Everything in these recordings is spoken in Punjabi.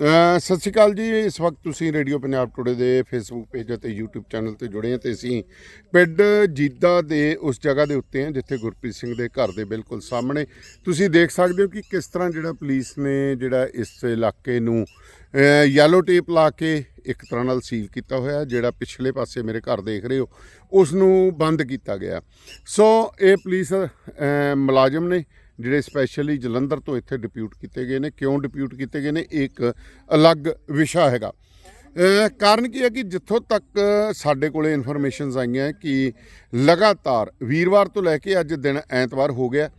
ਸਤਿ ਸ਼੍ਰੀ ਅਕਾਲ ਜੀ। ਇਸ ਵਕਤ ਤੁਸੀਂ ਰੇਡੀਓ ਪੰਜਾਬ ਟੁਡੇ ਦੇ ਫੇਸਬੁੱਕ ਪੇਜ ਅਤੇ YouTube ਚੈਨਲ ਤੇ ਜੁੜੇ ਹਾਂ ਤੇ ਅਸੀਂ ਪਿੰਡ ਜੀਦਾ ਦੇ ਉਸ ਜਗ੍ਹਾ ਦੇ ਉੱਤੇ ਹਾਂ ਜਿੱਥੇ ਗੁਰਪ੍ਰੀਤ ਸਿੰਘ ਦੇ ਘਰ ਦੇ ਬਿਲਕੁਲ ਸਾਹਮਣੇ। ਤੁਸੀਂ ਦੇਖ ਸਕਦੇ ਹੋ ਕਿ ਕਿਸ ਤਰ੍ਹਾਂ ਜਿਹੜਾ ਪੁਲਿਸ ਨੇ ਜਿਹੜਾ ਇਸ ਇਲਾਕੇ ਨੂੰ ਯੈਲੋ ਟੇਪ ਲਾ ਕੇ ਇੱਕ ਤਰ੍ਹਾਂ ਨਾਲ ਸੀਲ ਕੀਤਾ ਹੋਇਆ, ਜਿਹੜਾ ਪਿਛਲੇ ਪਾਸੇ ਮੇਰੇ ਘਰ ਦੇਖ ਰਹੇ ਹੋ ਉਸ ਨੂੰ ਬੰਦ ਕੀਤਾ ਗਿਆ। ਸੋ ਇਹ ਪੁਲਿਸ ਮੁਲਾਜ਼ਮ ਨੇ ਜਿਹੜੇ ਸਪੈਸ਼ਲੀ ਜਲੰਧਰ ਤੋਂ ਇੱਥੇ ਡਿਪਿਊਟ ਕੀਤੇ ਗਏ ਨੇ, ਕਿਉਂ ਡਿਪਿਊਟ ਕੀਤੇ ਗਏ ਨੇ, ਇਹ ਇੱਕ ਅਲੱਗ ਵਿਸ਼ਾ ਹੈਗਾ। ਕਾਰਨ ਕੀ ਹੈ ਕਿ ਜਿੱਥੋਂ ਤੱਕ ਸਾਡੇ ਕੋਲੇ ਇਨਫੋਰਮੇਸ਼ਨਸ ਆਈਆਂ ਕਿ ਲਗਾਤਾਰ ਵੀਰਵਾਰ ਤੋਂ ਲੈ ਕੇ ਅੱਜ ਦਿਨ ਐਤਵਾਰ ਹੋ ਗਿਆ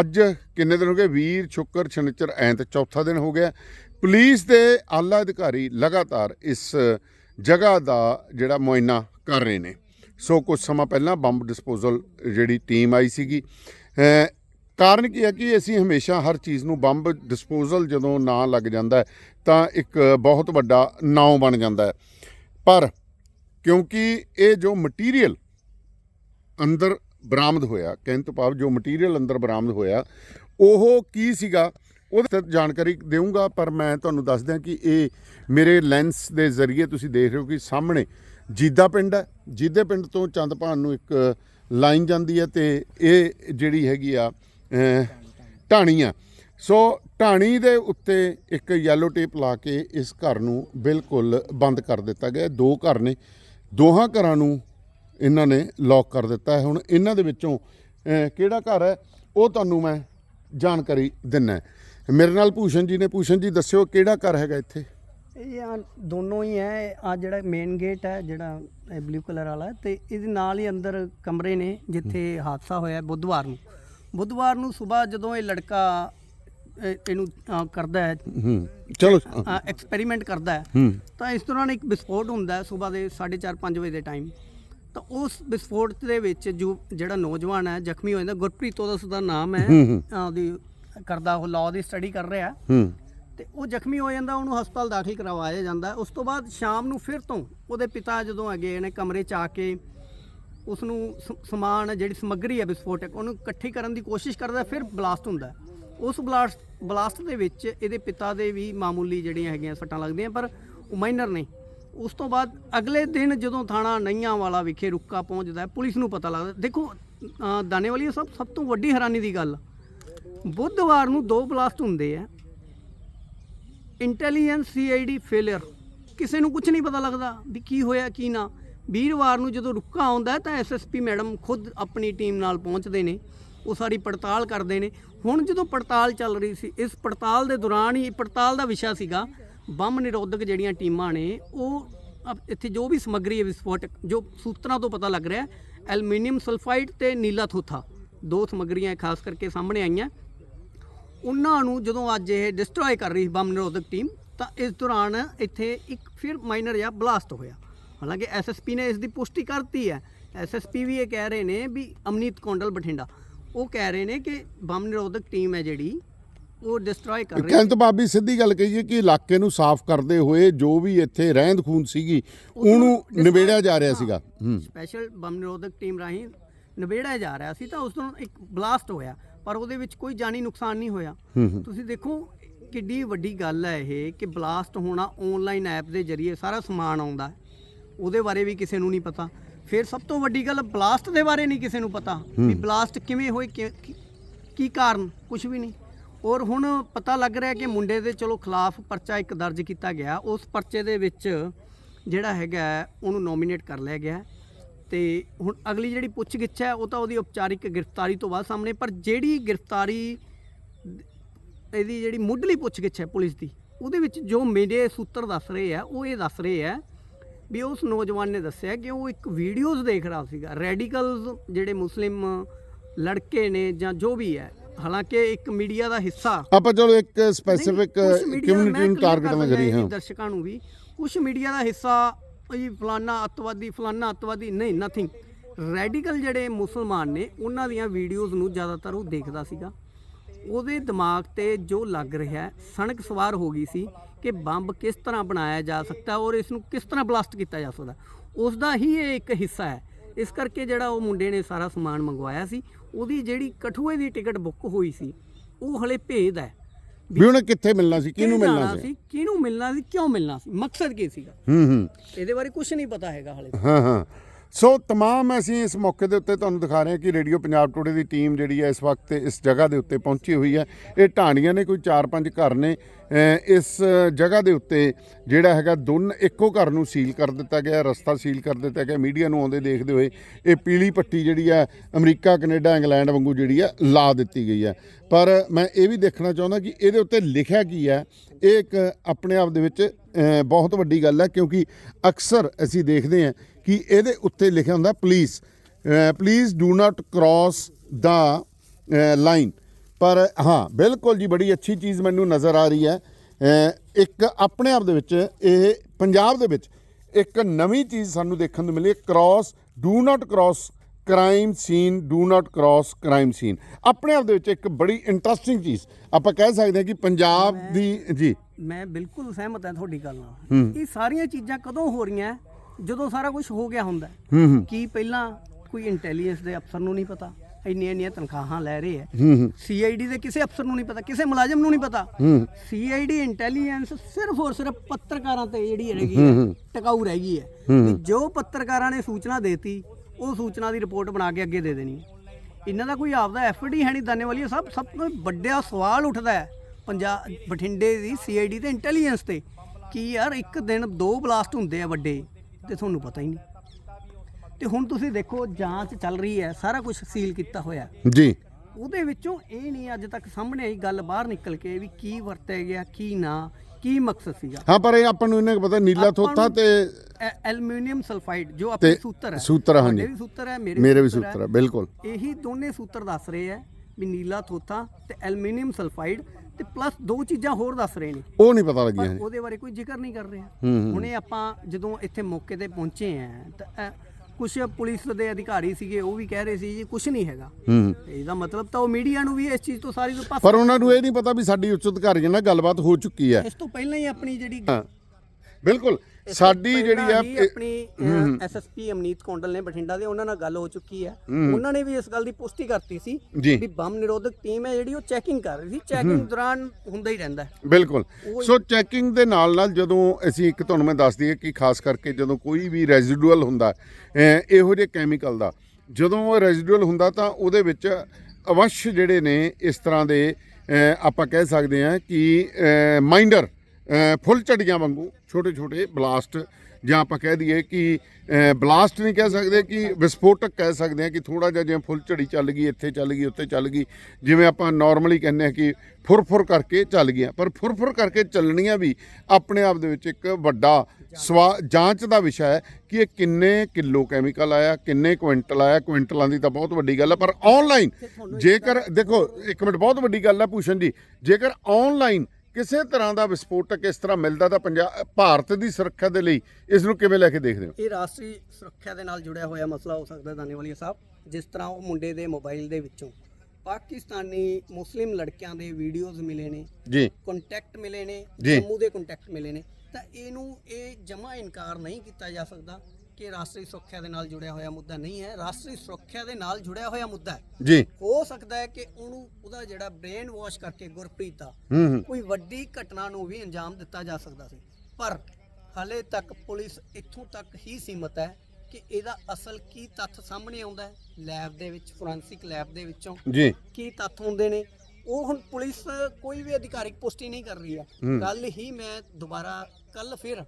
ਅੱਜ ਕਿੰਨੇ ਦਿਨ ਹੋ ਗਏ? ਵੀਰ, ਸ਼ੁੱਕਰ, ਸ਼ਨੀਚਰ, ਐਂਤ, ਚੌਥਾ ਦਿਨ ਹੋ ਗਿਆ ਪੁਲਿਸ ਦੇ ਆਲਾ ਅਧਿਕਾਰੀ ਲਗਾਤਾਰ ਇਸ ਜਗ੍ਹਾ ਦਾ ਜਿਹੜਾ ਮੁਆਇਨਾ ਕਰ ਰਹੇ ਨੇ। ਸੋ ਕੁਝ ਸਮਾਂ ਪਹਿਲਾਂ ਬੰਬ ਡਿਸਪੋਜ਼ਲ ਜਿਹੜੀ ਟੀਮ ਆਈ ਸੀਗੀ। ਕਾਰਨ ਕੀ ਹੈ ਕਿ ਅਸੀਂ ਹਮੇਸ਼ਾ ਹਰ ਚੀਜ਼ ਨੂੰ ਬੰਬ ਡਿਸਪੋਜ਼ਲ ਜਦੋਂ ਨਾਂ ਲੱਗ ਜਾਂਦਾ ਹੈ, ਤਾਂ ਇੱਕ ਬਹੁਤ ਵੱਡਾ ਨਾਉ ਬਣ ਜਾਂਦਾ ਹੈ। ਪਰ ਕਿਉਂਕਿ ਇਹ ਜੋ ਮਟੀਰੀਅਲ ਅੰਦਰ ਬਰਾਮਦ ਹੋਇਆ, ਕਹਿਣ ਤੋਂ ਭਾਵ ਜੋ ਮਟੀਰੀਅਲ ਅੰਦਰ ਬਰਾਮਦ ਹੋਇਆ, ਉਹ ਕੀ ਸੀਗਾ, ਉਹਦੇ ਤੇ ਜਾਣਕਾਰੀ ਦੇਵਾਂਗਾ ਪਰ ਮੈਂ ਤੁਹਾਨੂੰ ਦੱਸ ਦਿਆਂ ਕਿ ਇਹ ਮੇਰੇ ਲੈਂਸ ਦੇ ਜ਼ਰੀਏ ਤੁਸੀਂ ਦੇਖ ਰਹੇ ਹੋ ਕਿ ਸਾਹਮਣੇ ਜੀਦਾ ਪਿੰਡ ਹੈ। ਜੀਦੇ ਪਿੰਡ ਤੋਂ ਚੰਦਪਾਨ ਨੂੰ ਇੱਕ ਲਾਈਨ ਜਾਂਦੀ ਹੈ ਤੇ ਇਹ ਜਿਹੜੀ ਹੈਗੀ ਆ ਢਾਣੀ ਆ ਸੋ ਢਾਣੀ ਦੇ ਉੱਤੇ ਇੱਕ ਯੈਲੋ ਟੇਪ ਲਾ ਕੇ ਇਸ ਘਰ ਨੂੰ ਬਿਲਕੁਲ ਬੰਦ ਕਰ ਦਿੱਤਾ ਗਿਆ। ਦੋ ਘਰ ਨੇ। ਦੋਹਾਂ ਘਰਾਂ ਨੂੰ ਇਹਨਾਂ ਨੇ ਲੌਕ ਕਰ ਦਿੱਤਾ ਹੈ। ਹੁਣ ਇਹਨਾਂ ਦੇ ਵਿੱਚੋਂ ਕਿਹੜਾ ਘਰ ਹੈ? ਉਹ ਤੁਹਾਨੂੰ ਮੈਂ ਜਾਣਕਾਰੀ ਦਿੰਨਾ ਮੇਰੇ ਨਾਲ ਭੂਸ਼ਣ ਜੀ ਨੇ। ਭੂਸ਼ਣ ਜੀ, ਦੱਸਿਓ ਕਿਹੜਾ ਘਰ ਹੈਗਾ ਇੱਥੇ? ਇਹ ਆ ਦੋਨੋਂ ਹੀ ਹੈ। ਆ ਜਿਹੜਾ ਮੇਨ ਗੇਟ ਹੈ, ਜਿਹੜਾ ਬਲੂ ਕਲਰ ਵਾਲਾ ਹੈ ਤੇ ਇਹਦੇ ਨਾਲ ਹੀ ਅੰਦਰ ਕਮਰੇ ਨੇ, ਜਿੱਥੇ ਹਾਦਸਾ ਹੋਇਆ ਬੁੱਧਵਾਰ ਨੂੰ। ਬੁੱਧਵਾਰ ਨੂੰ ਸਵੇਰ ਜਦੋਂ ਇਹ ਲੜਕਾ ਇਹ- ਇਹਨੂੰ ਅ, ਕਰਦਾ ਹੈ ਹੂੰ ਚਲੋ। ਐਕਸਪੈਰੀਮੈਂਟ ਕਰਦਾ ਹੈ ਹੂੰ। ਤਾਂ ਇਸ ਦੌਰਾਨ ਇੱਕ ਵਿਸਫੋਟ ਹੁੰਦਾ ਹੈ ਸਵੇਰ ਦੇ 4:30 5 ਵਜੇ ਦੇ ਟਾਈਮ ਤਾਂ ਉਸ ਵਿਸਫੋਟ ਦੇ ਵਿੱਚ ਜੋ ਜਿਹੜਾ ਨੌਜਵਾਨ ਹੈ ਜ਼ਖਮੀ ਹੋ ਜਾਂਦਾ ਗੁਰਪ੍ਰੀਤ ਉਹਦਾ ਉਸਦਾ ਨਾਮ ਹੈ ਹੂੰ, ਹੂੰ। ਉਹਦੀ ਕਰਦਾ ਉਹ ਲਾਅ ਦੀ ਸਟੱਡੀ ਕਰ ਰਿਹਾ ਹੂੰ। ਤੇ ਉਹ ਜ਼ਖਮੀ ਹੋ ਜਾਂਦਾ ਉਹਨੂੰ ਹਸਪਤਾਲ ਦਾਖਲ ਕਰਵਾਇਆ ਜਾਂਦਾ। ਉਸ ਤੋਂ ਬਾਅਦ ਸ਼ਾਮ ਨੂੰ ਫਿਰ ਤੋਂ ਉਹਦੇ ਪਿਤਾ ਜਦੋਂ ਹੈਗੇ ਨੇ ਕਮਰੇ 'ਚ ਆ ਕੇ ਉਸ ਨੂੰ ਸ- ਸਮਾਨ ਜਿਹੜੀ ਸਮੱਗਰੀ ਹੈ ਵਿਸਫੋਟਕ ਉਹਨੂੰ ਇਕੱਠੀ ਕਰਨ ਦੀ ਕੋਸ਼ਿਸ਼ ਕਰਦਾ ਫਿਰ ਬਲਾਸਟ ਹੁੰਦਾ ਹੈ। ਉਸ ਬਲਾਸਟ ਬਲਾਸਟ ਦੇ ਵਿੱਚ ਇਹਦੇ ਪਿਤਾ ਦੇ ਵੀ ਮਾਮੂਲੀ ਜਿਹੜੀਆਂ ਹੈਗੀਆਂ ਸੱਟਾਂ ਲੱਗਦੀਆਂ ਪਰ ਉਹ ਮਾਈਨਰ ਨੇ। ਉਸ ਤੋਂ ਬਾਅਦ ਅਗਲੇ ਦਿਨ ਜਦੋਂ ਥਾਣਾ ਨਈਆਂ ਵਾਲਾ ਵਿਖੇ ਰੁੱਕਾ ਪਹੁੰਚਦਾ ਹੈ, ਪੁਲਿਸ ਨੂੰ ਪਤਾ ਲੱਗਦਾ ਦੇਖੋ ਅ, ਦਾਨੇਵਾਲੀ ਸਭ ਸਭ ਤੋਂ ਵੱਡੀ ਹੈਰਾਨੀ ਦੀ ਗੱਲ। ਬੁੱਧਵਾਰ ਨੂੰ ਦੋ ਬਲਾਸਟ ਹੁੰਦੇ ਆ ਇੰਟੈਲੀਜੈਂਸ ਸੀਆਈਡੀ ਫੇਲਿਅਰ ਕਿਸੇ ਨੂੰ ਕੁਝ ਨਹੀਂ ਪਤਾ ਲੱਗਦਾ ਵੀ ਕੀ ਹੋਇਆ ਕੀ ਨਾ। ਵੀਰਵਾਰ ਨੂੰ ਜਦੋਂ ਰੁੱਕਾ ਆਉਂਦਾ ਹੈ ਤਾਂ ਐਸਐਸਪੀ ਮੈਡਮ ਖੁਦ ਆਪਣੀ ਟੀਮ ਨਾਲ ਪਹੁੰਚਦੇ ਨੇ ਉਹ ਸਾਰੀ ਪੜਤਾਲ ਕਰਦੇ ਨੇ। ਹੁਣ ਜਦੋਂ ਪੜਤਾਲ ਚੱਲ ਰਹੀ ਸੀ ਇਸ ਪੜਤਾਲ ਦੇ ਦੌਰਾਨ ਹੀ ਪੜਤਾਲ ਦਾ ਵਿਸ਼ਾ ਸੀਗਾ ਬੰਬ ਨਿਰੋਧਕ ਜਿਹੜੀਆਂ ਟੀਮਾਂ ਨੇ ਉਹ ਇੱਥੇ ਜੋ ਵੀ ਸਮੱਗਰੀ ਹੈ ਵਿਸਫੋਟਕ ਜੋ ਸੂਤਰਾਂ ਤੋਂ ਪਤਾ ਲੱਗ ਰਿਹਾ ਹੈ, ਐਲੂਮੀਨੀਅਮ ਸਲਫਾਈਡ ਤੇ ਨੀਲਾ ਥੋਥਾ ਦੋ ਸਮੱਗਰੀਆਂ ਖਾਸ ਕਰਕੇ ਸਾਹਮਣੇ ਆਈਆਂ। ਉਹਨਾਂ ਨੂੰ ਜਦੋਂ ਅੱਜ ਇਹ ਡਿਸਟਰੋਏ ਕਰ ਰਹੀ ਸੀ ਬੰਬ ਨਿਰੋਧਕ ਟੀਮ ਤਾਂ ਇਸ ਦੌਰਾਨ ਇੱਥੇ ਇੱਕ ਫਿਰ ਮਾਈਨਰ ਜਿਹਾ ਬਲਾਸਟ ਹੋਇਆ। ਹਾਲਾਂਕਿ ਐਸਐਸਪੀ ਨੇ ਇਸ ਦੀ ਪੁਸ਼ਟੀ ਕਰਤੀ ਹੈ। ਐਸਐਸਪੀ ਵੀ ਇਹ ਕਹਿ ਰਹੇ ਨੇ ਵੀ ਅਮਨੀਤ ਕੌਂਡਲ ਬਠਿੰਡਾ। ਉਹ ਕਹਿ ਰਹੇ ਨੇ ਕਿ ਬੰਬ ਨਿਰੋਧਕ ਟੀਮ ਹੈ ਜਿਹੜੀ ਉਹ ਡਿਸਟਰੋਏ ਕਰ ਰਹੀ ਕਹਿਣ ਤੋਂ ਭਾਬੀ ਸਿੱਧੀ ਗੱਲ ਕਹੀਏ ਕਿ ਇਲਾਕੇ ਨੂੰ ਸਾਫ਼ ਕਰਦੇ ਹੋਏ ਜੋ ਵੀ ਇੱਥੇ ਰਹਿੰਦ ਖੂਨ ਸੀਗੀ ਉਹਨੂੰ ਨਿਬੇੜਿਆ ਜਾ ਰਿਹਾ ਸੀਗਾ। ਹੂੰ। ਸਪੈਸ਼ਲ ਬੰਬ ਨਿਰੋਧਕ ਟੀਮ ਰਾਹੀਂ ਨਿਬੇੜਿਆ ਜਾ ਰਿਹਾ ਸੀ ਤਾਂ ਉਸ ਤੋਂ ਇੱਕ ਬਲਾਸਟ ਹੋਇਆ ਪਰ ਉਹਦੇ ਵਿੱਚ ਕੋਈ ਜਾਨੀ ਨੁਕਸਾਨ ਨਹੀਂ ਹੋਇਆ। ਤੁਸੀਂ ਦੇਖੋ ਕਿੱਡੀ ਵੱਡੀ ਗੱਲ ਹੈ ਇਹ ਕਿ ਬਲਾਸਟ ਹੋਣਾ ਆਨਲਾਈਨ ਐਪ ਦੇ ਜ਼ਰੀਏ ਸਾਰਾ ਸਮਾਨ ਆਉਂਦਾ ਹੈ। ਉਹਦੇ ਬਾਰੇ ਵੀ ਕਿਸੇ ਨੂੰ ਨਹੀਂ ਪਤਾ। ਫਿਰ ਸਭ ਤੋਂ ਵੱਡੀ ਗੱਲ ਬਲਾਸਟ ਦੇ ਬਾਰੇ ਨਹੀਂ ਕਿਸੇ ਨੂੰ ਪਤਾ ਵੀ ਬਲਾਸਟ ਕਿਵੇਂ ਹੋਈ ਕਿ- ਕੀ- ਕੀ ਕਾਰਨ ਕੁਝ ਵੀ ਨਹੀਂ। ਔਰ ਹੁਣ ਪਤਾ ਲੱਗ ਰਿਹਾ ਕਿ ਮੁੰਡੇ ਦੇ ਚਲੋ ਖਿਲਾਫ ਪਰਚਾ ਇੱਕ ਦਰਜ ਕੀਤਾ ਗਿਆ। ਉਸ ਪਰਚੇ ਦੇ ਵਿੱਚ ਜਿਹੜਾ ਹੈਗਾ ਹੈ, ਉਹਨੂੰ ਨੋਮੀਨੇਟ ਕਰ ਲਿਆ ਗਿਆ। ਹੈ। ਤੇ ਹੁਣ ਅਗਲੀ ਜਿਹੜੀ ਪੁੱਛਗਿੱਛ ਹੈ ਉਹ ਤਾਂ ਉਹਦੀ ਔਪਚਾਰਿਕ ਗ੍ਰਿਫਤਾਰੀ ਤੋਂ ਬਾਅਦ ਸਾਹਮਣੇ ਪਰ ਜਿਹੜੀ ਗ੍ਰਿਫਤਾਰੀ ਇਹਦੀ ਜਿਹੜੀ ਮੁੱਢਲੀ ਪੁੱਛਗਿੱਛ ਹੈ ਪੁਲਿਸ ਦੀ ਉਹਦੇ ਵਿੱਚ ਜੋ ਮੇਰੇ ਸੂਤਰ ਦੱਸ ਰਹੇ ਆ ਉਹ ਇਹ ਦੱਸ ਰਹੇ ਆ ਵੀ ਉਸ ਨੌਜਵਾਨ ਨੇ ਦੱਸਿਆ ਕਿ ਉਹ ਇੱਕ ਵੀਡੀਓਜ਼ ਦੇਖ ਰਿਹਾ ਸੀਗਾ। ਰੈਡੀਕਲਸ ਜਿਹੜੇ ਮੁਸਲਿਮ ਲੜਕੇ ਨੇ ਜਾਂ ਜੋ ਵੀ ਹੈ ਹਾਲਾਂਕਿ ਇੱਕ ਮੀਡੀਆ ਦਾ ਹਿੱਸਾ ਆਪਾਂ ਚਲੋ ਇੱਕ ਸਪੈਸੀਫਿਕ ਕਮਿਊਨਿਟੀ ਨੂੰ ਟਾਰਗੇਟ ਨਾ ਕਰੀ ਹਾਂ। ਦਰਸ਼ਕਾਂ ਨੂੰ ਵੀ। ਕੁਝ ਮੀਡੀਆ ਦਾ ਹਿੱਸਾ ਜੀ ਫਲਾਨਾ ਅੱਤਵਾਦੀ ਫਲਾਨਾ ਅੱਤਵਾਦੀ ਨਹੀਂ ਨਥਿੰਗ ਰੈਡੀਕਲ ਜਿਹੜੇ ਮੁਸਲਮਾਨ ਨੇ ਉਹਨਾਂ ਦੀਆਂ ਵੀਡੀਓਜ਼ ਨੂੰ ਜ਼ਿਆਦਾਤਰ ਉਹ ਦੇਖਦਾ ਸੀਗਾ। ਉਹਦੇ ਦਿਮਾਗ ਤੇ ਜੋ ਲੱਗ ਰਿਹਾ ਸਣਕ ਸਵਾਰ ਹੋ ਗਈ ਸੀ। ਕਿ ਬੰਬ ਕਿਸ ਤਰ੍ਹਾਂ ਬਣਾਇਆ ਜਾ ਸਕਦਾ ਔਰ ਇਸ ਨੂੰ ਕਿਸ ਤਰ੍ਹਾਂ ਬਲਾਸਟ ਕੀਤਾ ਜਾ ਸਕਦਾ ਉਸ ਦਾ ਹੀ ਇਹ ਇੱਕ ਹਿੱਸਾ ਹੈ। ਇਸ ਕਰਕੇ ਜਿਹੜਾ ਉਹ ਮੁੰਡੇ ਨੇ ਸਾਰਾ ਸਮਾਨ ਮੰਗਵਾਇਆ ਸੀ ਉਹਦੀ ਜਿਹੜੀ ਕਠੂਏ ਦੀ ਟਿਕਟ ਬੁੱਕ ਹੋਈ ਸੀ ਉਹ ਹਲੇ ਭੇਦ ਹੈ। ਵੀ ਉਹਨੇ ਕਿੱਥੇ ਮਿਲਣਾ ਸੀ? ਕਿਹਨੂੰ ਮਿਲਣਾ ਸੀ? ਕਿਹਨੂੰ ਮਿਲਣਾ ਸੀ? ਕਿਉਂ ਮਿਲਣਾ ਸੀ? ਮਕਸਦ ਕੀ ਸੀਗਾ? ਹੂੰ ਹੂੰ। ਇਹਦੇ ਬਾਰੇ ਕੁਝ ਨਹੀਂ ਪਤਾ ਹੈਗਾ ਹਾਲੇ। ਹਾਂ ਹਾਂ। ਸੋ तमाम ਅਸੀਂ ਇਸ ਮੌਕੇ ਦੇ ਉੱਤੇ ਤੁਹਾਨੂੰ ਦਿਖਾ ਰਹੇ ਹਾਂ ਕਿ ਰੇਡੀਓ ਪੰਜਾਬ ਟੁਡੇ ਦੀ ਟੀਮ ਜਿਹੜੀ ਹੈ ਇਸ ਵਕਤ ਇਸ ਜਗ੍ਹਾ ਦੇ ਉੱਤੇ ਪਹੁੰਚੀ ਹੋਈ ਹੈ ਇਹ ਢਾਣੀਆਂ ਨੇ ਕੋਈ 4-5 ਘਰ ਨੇ ਅਹ ਇਸ ਜਗ੍ਹਾ ਦੇ ਉੱਤੇ ਜਿਹੜਾ ਹੈਗਾ ਦੋਨ ਇੱਕੋ ਘਰ ਨੂੰ ਸੀਲ ਕਰ ਦਿੱਤਾ ਗਿਆ ਰਸਤਾ ਸੀਲ ਕਰ ਦਿੱਤਾ ਗਿਆ ਮੀਡੀਆ ਨੂੰ ਆਉਂਦੇ ਦੇਖਦੇ ਹੋਏ ਇਹ ਪੀਲੀ ਪੱਟੀ ਜਿਹੜੀ ਹੈ ਅਮਰੀਕਾ ਕੈਨੇਡਾ ਇੰਗਲੈਂਡ ਵਾਂਗੂ ਜਿਹੜੀ ਹੈ ਲਾ ਦਿੱਤੀ ਗਈ ਹੈ ਪਰ ਮੈਂ ਇਹ ਵੀ ਦੇਖਣਾ ਚਾਹੁੰਦਾ ਕਿ ਇਹਦੇ ਉੱਤੇ ਲਿਖਿਆ ਕੀ ਹੈ ਇਹ ਇੱਕ ਆਪਣੇ ਆਪ ਦੇ ਵਿੱਚ ਅਹ, ਬਹੁਤ ਵੱਡੀ ਗੱਲ ਹੈ, ਕਿਉਂਕਿ ਅਕਸਰ ਅਸੀਂ ਦੇਖਦੇ ਹਾਂ ਕਿ ਇਹਦੇ ਉੱਤੇ ਲਿਖਿਆ ਹੁੰਦਾ please please do not cross the line ਪਰ ਹਾਂ, ਬਿਲਕੁਲ ਜੀ, ਬੜੀ ਅੱਛੀ ਚੀਜ਼ ਮੈਨੂੰ ਨਜ਼ਰ ਆ ਰਹੀ ਹੈ। ਇੱਕ ਆਪਣੇ ਆਪ ਦੇ ਵਿੱਚ, ਇਹ ਪੰਜਾਬ ਦੇ ਵਿੱਚ ਇੱਕ ਨਵੀਂ ਚੀਜ਼ ਸਾਨੂੰ ਦੇਖਣ ਨੂੰ ਮਿਲੀ cross do not cross crime scene do not cross crime scene ਆਪਣੇ ਆਪ ਦੇ ਵਿੱਚ ਇੱਕ ਬੜੀ ਇੰਟਰਸਟਿੰਗ ਚੀਜ਼ ਆਪਾਂ ਕਹਿ ਸਕਦੇ ਹਾਂ ਕਿ ਪੰਜਾਬ ਦੀ ਜੀ। ਮੈਂ ਬਿਲਕੁਲ ਸਹਿਮਤ ਹਾਂ ਤੁਹਾਡੀ ਗੱਲ ਨਾਲ। ਇਹ ਸਾਰੀਆਂ ਚੀਜ਼ਾਂ ਕਦੋਂ ਹੋ ਰਹੀਆਂ ਜਦੋਂ ਸਾਰਾ ਕੁਝ ਹੋ ਗਿਆ ਹੁੰਦਾ ਕੀ ਪਹਿਲਾਂ ਕੋਈ ਇੰਟੈਲੀਜੈਂਸ ਦੇ ਅਫਸਰ ਨੂੰ ਨਹੀਂ ਪਤਾ? ਇੰਨੀਆਂ ਇੰਨੀਆਂ ਤਨਖਾਹਾਂ ਲੈ ਰਹੇ ਹੂੰ। ਸੀਆਈਡੀ ਦੇ ਕਿਸੇ ਅਫਸਰ ਨੂੰ ਨਹੀਂ ਪਤਾ ਕਿਸੇ ਮੁਲਾਜ਼ਮ ਨੂੰ ਨਹੀਂ ਪਤਾ। ਸੀਆਈਡੀ ਇੰਟੈਲੀਜੈਂਸ ਸਿਰਫ ਔਰ ਸਿਰਫ ਪੱਤਰਕਾਰਾਂ ਤੇ ਜਿਹੜੀ ਹੈਗੀ ਹੈ ਟਿਕਾਊ ਰਹਿ ਗਈ ਹੈ। ਜੋ ਪੱਤਰਕਾਰਾਂ ਨੇ ਸੂਚਨਾ ਦੇਤੀ ਉਹ ਸੂਚਨਾ ਦੀ ਰਿਪੋਰਟ ਬਣਾ ਕੇ ਅੱਗੇ ਦੇ ਦੇਣੀ ਹੈ। ਇਹਨਾਂ ਦਾ ਕੋਈ ਆਪਦਾ ਐਫਰਟ ਹੀ ਹੈ ਨਹੀਂ ਦਾਨੇ ਵਾਲੀ ਸਭ ਸਭ ਤੋਂ ਵੱਡਾ ਸਵਾਲ ਉੱਠਦਾ ਹੈ ਪੰਜਾਬ ਬਠਿੰਡੇ ਦੀ ਸੀਆਈਡੀ ਤੇ ਇੰਟੈਲੀਜੈਂਸ ਤੇ। ਕੀ ਯਾਰ ਇੱਕ ਦਿਨ ਦੋ ਬਲਾਸਟ ਹੁੰਦੇ ਆ ਵੱਡੇ ਤੇ ਤੁਹਾਨੂੰ ਪਤਾ ਹੀ ਨਹੀਂ। ਤੇ ਹੁਣ ਤੁਸੀਂ ਦੇਖੋ ਜਾਂਚ ਚੱਲ ਰਹੀ ਹੈ ਸਾਰਾ ਕੁਝ ਸੀਲ ਕੀਤਾ ਹੋਇਆ ਜੀ। ਉਹਦੇ ਵਿੱਚੋਂ ਇਹ ਨਹੀਂ ਅੱਜ ਤੱਕ ਸਾਹਮਣੇ ਆਈ ਗੱਲ ਬਾਹਰ ਨਿਕਲ ਕੇ ਵੀ ਕੀ ਵਰਤਿਆ ਗਿਆ ਕੀ ਨਾ। ਕੀ ਮਕਸਦ ਸੀਗਾ ਹਾਂ ਪਰ ਇਹ ਆਪਾਂ ਨੂੰ ਇਹਨਾਂ ਪਤਾ ਨੀਲਾ ਥੋਥਾ ਤੇ ਐਲੂਮੀਨੀਅਮ ਸਲਫਾਈਡ ਜੋ ਆਪਣੇ ਸੂਤਰ ਹੈ ਸੂਤਰ, ਹਾਂਜੀ। ਵੀ ਸੂਤਰ ਹੈ ਮੇਰੇ ਮੇਰੇ ਵੀ ਸੂਤਰ ਹੈ ਬਿਲਕੁਲ ਇਹੀ ਦੋਨੇ ਸੂਤਰ ਦੱਸ ਰਹੇ ਹੈ ਵੀ ਨੀਲਾ ਥੋਥਾ ਤੇ ਐਲੂਮੀਨੀਅਮ ਸਲਫਾਈਡ ਤੇ ਪਲੱਸ ਦੋ ਚੀਜ਼ਾਂ ਹੋਰ ਦੱਸ ਰਹੇ ਨੇ ਉਹ ਨਹੀਂ ਪਤਾ ਲੱਗੀਆਂ। ਉਹਦੇ ਬਾਰੇ ਕੋਈ ਜ਼ਿਕਰ ਨਹੀਂ ਕਰ ਰਿਹਾ। ਹੁਣੇ ਆਪਾਂ ਜਦੋਂ ਇੱਥੇ ਮੌਕੇ ਤੇ ਪਹੁੰਚੇ ਆ ਤਾਂ ਕੁਝ ਪੁਲਿਸ ਦੇ ਅਧਿਕਾਰੀ ਸੀਗੇ ਉਹ ਵੀ ਕਹਿ ਰਹੇ ਸੀ ਜੀ ਕੁਝ ਨਹੀਂ ਹੈਗਾ। ਹੂੰ। ਇਹਦਾ ਮਤਲਬ ਤਾਂ ਉਹ ਮੀਡੀਆ ਨੂੰ ਵੀ ਇਸ ਚੀਜ਼ ਤੋਂ ਸਾਰੀ ਤੋਂ ਪਾਸ ਪਰ ਉਹਨਾਂ ਨੂੰ ਇਹ ਨਹੀਂ ਪਤਾ ਵੀ ਸਾਡੀ ਉੱਚ ਅਧਿਕਾਰੀਆਂ ਨਾਲ ਗੱਲਬਾਤ ਹੋ ਚੁੱਕੀ ਹੈ। ਇਸ ਤੋਂ ਪਹਿਲਾਂ ਹੀ ਆਪਣੀ ਜਿਹੜੀ ਬਿਲਕੁਲ। ਇਸ ਤੋਂ ਸਾਡੀ ਜਿਹੜੀ ਪਹਿਲਾਂ ਆ ਹੀ ਆਪਣੀ ਐਸਐਸਪੀ ਅਮਨੀਤ ਕੌਂਡਲ ਨੇ ਬਠਿੰਡਾ ਦੇ ਉਹਨਾਂ ਨਾਲ ਗੱਲ ਹੋ ਚੁੱਕੀ ਹੈ। ਉਹਨਾਂ ਨੇ ਵੀ ਇਸ ਗੱਲ ਦੀ ਪੁਸ਼ਟੀ ਕਰਤੀ ਸੀ ਜੀ। ਵੀ ਬੰਮ ਨਿਰੋਧਕ ਟੀਮ ਹੈ ਜਿਹੜੀ ਉਹ ਚੈਕਿੰਗ ਕਰ ਰਹੀ ਸੀ। ਚੈਕਿੰਗ ਦੌਰਾਨ ਹੁੰਦਾ ਹੀ ਰਹਿੰਦਾ ਹੈ। ਬਿਲਕੁਲ। ਸੋ ਚੈਕਿੰਗ ਦੇ ਨਾਲ ਨਾਲ ਜਦੋਂ ਅਸੀਂ ਇੱਕ ਤੁਹਾਨੂੰ ਮੈਂ ਦੱਸ ਦਈਏ ਕਿ ਖਾਸ ਕਰਕੇ ਜਦੋਂ ਕੋਈ ਵੀ ਰੈਜ਼ੀਡੂਅਲ ਹੁੰਦਾ ਅਹ ਇਹੋ ਜਿਹੇ ਕੈਮੀਕਲ ਦਾ ਜਦੋਂ ਉਹ ਰੈਜ਼ੀਡੂਅਲ ਹੁੰਦਾ ਤਾਂ ਉਹਦੇ ਵਿੱਚ ਅਵਸ਼ ਜਿਹੜੇ ਨੇ ਇਸ ਤਰ੍ਹਾਂ ਦੇ ਅਹ ਆਪਾਂ ਕਹਿ ਸਕਦੇ ਹਾਂ ਕਿ ਮਾਈਂਡਰ ਫੁੱਲ ਝੜੀਆਂ ਵਾਂਗੂ ਛੋਟੇ ਛੋਟੇ ਬਲਾਸਟ ਜਾਂ ਆਪਾਂ ਕਹਿ ਦਈਏ ਕਿ ਬਲਾਸਟ ਨਹੀਂ ਕਹਿ ਸਕਦੇ ਕਿ ਵਿਸਫੋਟਕ ਕਹਿ ਸਕਦੇ ਹਾਂ ਕਿ ਥੋੜਾ ਜਿਹਾ ਜਿਵੇਂ ਫੁੱਲ ਝੜੀ ਚੱਲ ਗਈ ਇੱਥੇ ਚੱਲ ਗਈ ਉੱਥੇ ਚੱਲ ਗਈ ਜਿਵੇਂ ਆਪਾਂ ਨਾਰਮਲੀ ਕਹਿੰਦੇ ਹਾਂ ਕਿ ਫੁਰ-ਫੁਰ ਕਰਕੇ ਚੱਲ ਗਈਆਂ। ਪਰ ਫੁਰ-ਫੁਰ ਕਰਕੇ ਚੱਲਣੀਆਂ ਵੀ ਆਪਣੇ ਆਪ ਦੇ ਵਿੱਚ ਇੱਕ ਵੱਡਾ ਸਵਾ ਜਾਂਚ ਦਾ ਵਿਸ਼ਾ ਹੈ ਕਿ ਇਹ ਕਿੰਨੇ ਕਿਲੋ ਕੈਮੀਕਲ ਆਇਆ ਕਿੰਨੇ ਕੁਇੰਟਲ ਆਇਆ। ਕੁਇੰਟਲਾਂ ਦੀ ਤਾਂ ਬਹੁਤ ਵੱਡੀ ਗੱਲ ਹੈ ਪਰ ਆਨਲਾਈਨ ਜੇਕਰ ਦੇਖੋ ਇੱਕ ਮਿੰਟ ਬਹੁਤ ਵੱਡੀ ਗੱਲ ਹੈ ਭੂਸ਼ਣ ਜੀ। ਜੇਕਰ ਆਨਲਾਈਨ ਕਿਸੇ ਤਰ੍ਹਾਂ ਦਾ ਵਿਸਫੋਟਕ ਇਸ ਤਰ੍ਹਾਂ ਮਿਲਦਾ ਤਾਂ ਪੰਜਾਬ ਭਾਰਤ ਦੀ ਸੁਰੱਖਿਆ ਦੇ ਲਈ ਇਸ ਨੂੰ ਕਿਵੇਂ ਲੈ ਕੇ ਦੇਖਦੇ ਹੋ? ਇਹ ਰਾਸ਼ਟਰੀ ਸੁਰੱਖਿਆ ਦੇ ਨਾਲ ਜੁੜਿਆ ਹੋਇਆ ਮਸਲਾ ਹੋ ਸਕਦਾ ਦਾਨੇਵਾਲੀਆ ਸਾਹਿਬ। ਜਿਸ ਤਰ੍ਹਾਂ ਉਹ ਮੁੰਡੇ ਦੇ ਮੋਬਾਈਲ ਦੇ ਵਿੱਚੋਂ ਪਾਕਿਸਤਾਨੀ ਮੁਸਲਿਮ ਲੜਕਿਆਂ ਦੇ ਵੀਡੀਓਜ਼ ਮਿਲੇ ਨੇ ਜੀ। ਕੰਟੈਕਟ ਮਿਲੇ ਨੇ। ਜੰਮੂ ਦੇ ਕੰਟੈਕਟ ਮਿਲੇ ਨੇ। ਤਾਂ ਇਹਨੂੰ ਇਹ ਜਮਾ ਇਨਕਾਰ ਨਹੀਂ ਕੀਤਾ ਜਾ ਸਕਦਾ। ਕਿ ਰਾਸ਼ਟਰੀ ਸੁਰੱਖਿਆ ਦੇ ਨਾਲ ਜੁੜਿਆ ਹੋਇਆ ਮੁੱਦਾ ਨਹੀਂ ਹੈ। ਰਾਸ਼ਟਰੀ ਸੁਰੱਖਿਆ ਦੇ ਨਾਲ ਜੁੜਿਆ ਹੋਇਆ ਮੁੱਦਾ ਹੈ। ਜੀ। ਹੋ ਸਕਦਾ ਹੈ ਕਿ ਉਹਨੂੰ ਉਹਦਾ ਜਿਹੜਾ ਬ੍ਰੇਨ ਵਾਸ਼ ਕਰਕੇ ਗੁਰਪ੍ਰੀਤ ਦਾ ਹੂੰ ਹੂੰ। ਕੋਈ ਵੱਡੀ ਘਟਨਾ ਨੂੰ ਵੀ ਅੰਜਾਮ ਦਿੱਤਾ ਜਾ ਸਕਦਾ ਸੀ। ਪਰ ਹਲੇ ਤੱਕ ਪੁਲਿਸ ਇੱਥੋਂ ਤੱਕ ਹੀ ਸੀਮਤ ਹੈ ਕਿ ਇਹਦਾ ਅਸਲ ਕੀ ਤੱਥ ਸਾਹਮਣੇ ਆਉਂਦਾ ਹੈ। ਲੈਬ ਦੇ ਵਿੱਚ ਫੋਰੈਂਸਿਕ ਲੈਬ ਦੇ ਵਿੱਚੋਂ ਜੀ। ਕੀ ਤੱਥ ਹੁੰਦੇ ਨੇ। ਉਹ ਹੁਣ ਪੁਲਿਸ ਕੋਈ ਵੀ ਅਧਿਕਾਰਿਕ ਪੁਸ਼ਟੀ ਨਹੀਂ ਕਰ ਰਹੀ ਹੈ। ਕੱਲ ਹੀ ਮੈਂ ਦੁਬਾਰਾ ਕੱਲ ਫਿਰ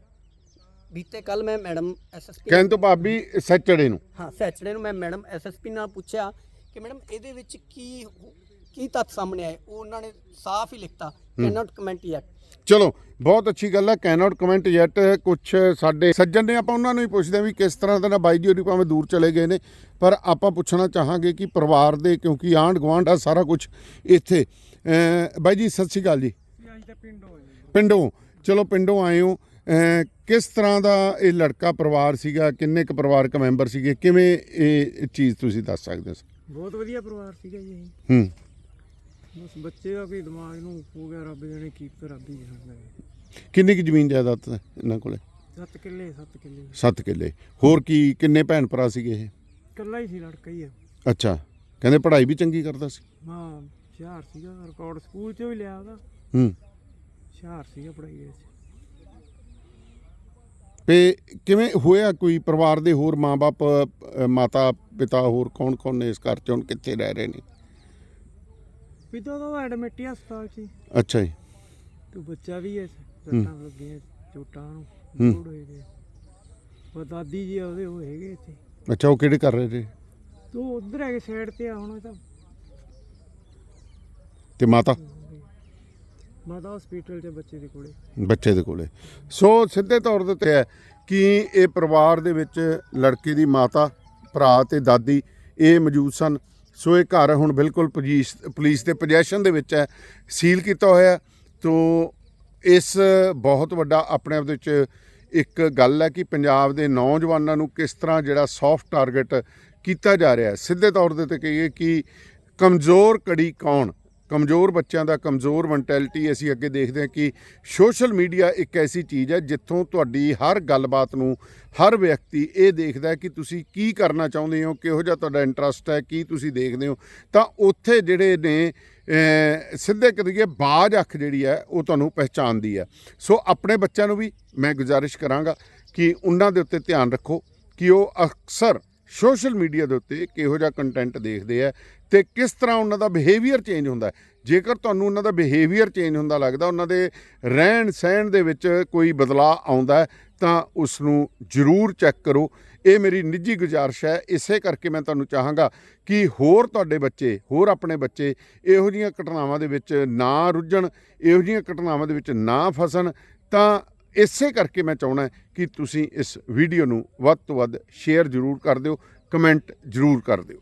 ਬੀਤੇ ਕੱਲ ਮੈਂ ਮੈਡਮ ਐਸਐਸਪੀ ਕਹਿਣ ਤੋਂ ਭਾਬੀ ਸੈਚਰਡੇ ਨੂੰ। ਹਾਂ ਸੈਚਰਡੇ ਨੂੰ ਮੈਂ ਮੈਡਮ ਐਸਐਸਪੀ ਨਾਲ ਪੁੱਛਿਆ ਕਿ ਮੈਡਮ ਇਹਦੇ ਵਿੱਚ ਕੀ ਕੀ ਤੱਥ ਸਾਹਮਣੇ ਆਏ? ਉਹ ਉਹਨਾਂ ਨੇ ਸਾਫ਼ ਹੀ ਲਿਖਤਾ ਕੈਨੋਟ ਕਮੈਂਟ ਯੈਟ ਚਲੋ ਬਹੁਤ ਅੱਛੀ ਗੱਲ ਹੈ ਕੈਨੋਟ ਕਮੈਂਟ ਯੈਟ ਕੁਝ ਸਾਡੇ ਸੱਜਣ ਨੇ ਆਪਾਂ ਉਹਨਾਂ ਨੂੰ ਹੀ ਪੁੱਛਦੇ ਹਾਂ ਵੀ ਕਿਸ ਤਰ੍ਹਾਂ ਦਾ ਨਾ ਬਾਈ ਜੀ ਹੋਰੀ ਭਾਵੇਂ ਦੂਰ ਚਲੇ ਗਏ ਨੇ ਪਰ ਆਪਾਂ ਪੁੱਛਣਾ ਚਾਹਾਂਗੇ ਕਿ ਪਰਿਵਾਰ ਦੇ ਕਿਉਂਕਿ ਆਂਢ ਗੁਆਂਢ ਆ ਸਾਰਾ ਕੁਝ ਇੱਥੇ। ਬਾਈ ਜੀ ਸਤਿ ਸ਼੍ਰੀ ਅਕਾਲ ਜੀ। ਪਿੰਡੋਂ ਚਲੋ ਪਿੰਡੋਂ ਆਏ ਹੋ। ਕਿਸ ਤਰ੍ਹਾਂ ਦਾ ਇਹ ਲੜਕਾ ਪਰਿਵਾਰ ਸੀਗਾ? ਕਿੰਨੇ ਕੁ ਪਰਿਵਾਰਕ ਮੈਂਬਰ ਸੀਗੇ? ਕਿਵੇਂ ਇਹ ਚੀਜ਼ ਤੁਸੀਂ ਦੱਸ ਸਕਦੇ ਹੋ? ਬਹੁਤ ਵਧੀਆ ਪਰਿਵਾਰ ਸੀਗਾ ਜੀ ਇਹ। ਹੂੰ। ਬਸ ਬੱਚੇ ਦਾ ਕੋਈ ਦਿਮਾਗ ਨੂੰ ਹੋ ਗਿਆ ਰੱਬ ਜਾਣੇ ਕੀ ਤੇ ਰੱਬ ਹੀ ਜਾਣਦਾ ਹੈ। ਕਿੰਨੀ ਕੁ ਜ਼ਮੀਨ ਜਾਇਦਾਦ ਹੈ ਇਹਨਾਂ ਕੋਲੇ? ਸੱਤ ਕਿੱਲੇ ਸੱਤ ਕਿੱਲੇ। 7 ਕਿੱਲੇ। ਹੋਰ ਕੀ ਕਿੰਨੇ ਭੈਣ ਭਰਾ ਸੀਗੇ ਇਹ? ਇਕੱਲਾ ਹੀ ਸੀ ਲੜਕਾ ਹੀ ਆ। ਅੱਛਾ। ਕਹਿੰਦੇ ਪੜ੍ਹਾਈ ਵੀ ਚੰਗੀ ਕਰਦਾ ਸੀ? ਹਾਂ ਹੁਸ਼ਿਆਰ ਸੀਗਾ ਰਿਕਾਰਡ ਸਕੂਲ 'ਚ ਵੀ ਲਿਆ ਉਹਦਾ। ਹੂੰ। ਹੁਸ਼ਿਆਰ ਸੀਗਾ ਪੜ੍ਹਾਈ ਵਿੱਚ। ਤੇ ਕਿਵੇਂ ਹੋਇਆ ਕੋਈ ਪਰਿਵਾਰ ਦੇ ਹੋਰ ਮਾਪੇ ਮਾਤਾ ਪਿਤਾ ਹੋਰ ਕੌਣ ਕੌਣ ਨੇ ਇਸ ਘਰ ਚ ਹੁਣ ਕਿੱਥੇ ਰਹਿ ਰਹੇ ਨੇ? ਪਿਤਾ ਦਾ ਐਡਮਿਟ ਹੀ ਹਸਪਤਾਲ 'ਚ। ਅੱਛਾ ਜੀ। ਤੇ ਬੱਚਾ ਵੀ ਹੈ ਸੱਟਾਂ ਲੱਗੀਆਂ ਚੋਟਾਂ ਨੂੰ। ਜੋੜ ਹੋਏ ਉਹ ਦਾਦੀ ਜੀ ਉਹਦੇ ਉਹ ਹੈਗੇ ਇੱਥੇ। ਅੱਛਾ ਉਹ ਕਿਹੜੇ ਕਰ ਰਹੇ ਨੇ ਤੇ ਉਧਰ ਹੈਗੇ ਸਾਈਡ ਤੇ ਆ ਹੁਣ ਤਾਂ। ਤੇ ਮਾਤਾ? ਮਾਤਾ ਹਸਪੀਟਲ 'ਚ ਬੱਚੇ ਦੇ ਕੋਲੇ। ਬੱਚੇ ਦੇ ਕੋਲੇ। ਸੋ ਸਿੱਧੇ ਤੌਰ ਦੇ ਉੱਤੇ ਹੈ ਕਿ ਇਹ ਪਰਿਵਾਰ ਦੇ ਵਿੱਚ ਲੜਕੇ ਦੀ ਮਾਤਾ, ਭਰਾ ਤੇ ਦਾਦੀ ਇਹ ਮੌਜੂਦ ਸਨ। ਸੋ ਇਹ ਘਰ ਹੁਣ ਬਿਲਕੁਲ ਪੁਲਿਸ ਪੁਲਿਸ ਦੇ ਪੋਜੈਸ਼ਨ ਦੇ ਵਿੱਚ ਹੈ ਸੀਲ ਕੀਤਾ ਹੋਇਆ ਹੈ। ਤੋ ਇਸ ਬਹੁਤ ਵੱਡਾ ਆਪਣੇ ਆਪ ਦੇ ਵਿੱਚ ਇੱਕ ਗੱਲ ਹੈ ਕਿ ਪੰਜਾਬ ਦੇ ਨੌਜਵਾਨਾਂ ਨੂੰ ਕਿਸ ਤਰ੍ਹਾਂ ਜਿਹੜਾ ਸੌਫਟ ਟਾਰਗੇਟ ਕੀਤਾ ਜਾ ਰਿਹਾ ਹੈ। ਸਿੱਧੇ ਤੌਰ ਦੇ ਉੱਤੇ ਕਹੀਏ ਕਿ ਕਮਜ਼ੋਰ ਕੜੀ ਕੌਣ? ਕਮਜ਼ੋਰ ਬੱਚਿਆਂ ਦਾ ਕਮਜ਼ੋਰ ਮੈਂਟੈਲਿਟੀ ਅਸੀਂ ਅੱਗੇ ਦੇਖਦੇ ਹਾਂ ਕਿ ਸੋਸ਼ਲ ਮੀਡੀਆ ਇੱਕ ਐਸੀ ਚੀਜ਼ ਹੈ ਜਿੱਥੋਂ ਤੁਹਾਡੀ ਹਰ ਗੱਲਬਾਤ ਨੂੰ ਹਰ ਵਿਅਕਤੀ ਇਹ ਦੇਖਦਾ ਹੈ ਕਿ ਤੁਸੀਂ ਕੀ ਕਰਨਾ ਚਾਹੁੰਦੇ ਹੋ, ਕਿਹੋ ਜਿਹਾ ਤੁਹਾਡਾ ਇੰਟਰਸਟ ਹੈ, ਕੀ ਤੁਸੀਂ ਦੇਖਦੇ ਹੋ। ਤਾਂ ਉੱਥੇ ਜਿਹੜੇ ਨੇ ਸਿੱਧੇ ਕਰੀਏ ਬਾਜ ਅੱਖ ਜਿਹੜੀ ਹੈ, ਉਹ ਤੁਹਾਨੂੰ ਪਹਿਚਾਨਦੀ ਹੈ। ਸੋ ਆਪਣੇ ਬੱਚਿਆਂ ਨੂੰ ਵੀ ਮੈਂ ਗੁਜ਼ਾਰਿਸ਼ ਕਰਾਂਗਾ ਕਿ ਉਹਨਾਂ ਦੇ ਉੱਤੇ ਧਿਆਨ ਰੱਖੋ ਕਿ ਉਹ ਅਕਸਰ ਸੋਸ਼ਲ ਮੀਡੀਆ ਦੇ ਉੱਤੇ ਕਿਹੋ ਜਿਹਾ ਕੰਟੈਂਟ ਦੇਖਦੇ ਆ ਤੇ ਕਿਸ ਤਰ੍ਹਾਂ ਉਹਨਾਂ ਦਾ ਬਿਹੇਵੀਅਰ ਚੇਂਜ ਹੁੰਦਾ। ਜੇਕਰ ਤੁਹਾਨੂੰ ਉਹਨਾਂ ਦਾ ਬਿਹੇਵੀਅਰ ਚੇਂਜ ਹੁੰਦਾ ਲੱਗਦਾ, ਉਹਨਾਂ ਦੇ ਰਹਿਣ ਸਹਿਣ ਦੇ ਵਿੱਚ ਕੋਈ ਬਦਲਾਅ ਆਉਂਦਾ ਤਾਂ ਉਸ ਨੂੰ ਜ਼ਰੂਰ ਚੈੱਕ ਕਰੋ। ਇਹ ਮੇਰੀ ਨਿੱਜੀ ਗੁਜ਼ਾਰਿਸ਼ ਹੈ। ਇਸੇ ਕਰਕੇ ਮੈਂ ਤੁਹਾਨੂੰ ਚਾਹਾਂਗਾ ਕਿ ਹੋਰ ਤੁਹਾਡੇ ਬੱਚੇ, ਹੋਰ ਆਪਣੇ ਬੱਚੇ ਇਹੋ ਜਿਹੀਆਂ ਘਟਨਾਵਾਂ ਦੇ ਵਿੱਚ ਨਾ ਰੁੱਝਣ, ਇਹੋ ਜਿਹੀਆਂ ਘਟਨਾਵਾਂ ਦੇ ਵਿੱਚ ਨਾ ਫਸਣ, ਤਾਂ ਇਸੇ ਕਰਕੇ ਮੈਂ ਚਾਹਣਾ ਕਿ ਤੁਸੀਂ ਇਸ ਵੀਡੀਓ ਨੂੰ ਵੱਧ ਤੋਂ ਵੱਧ ਸ਼ੇਅਰ ਜ਼ਰੂਰ ਕਰ ਦਿਓ ਕਮੈਂਟ ਜ਼ਰੂਰ ਕਰ ਦਿਓ।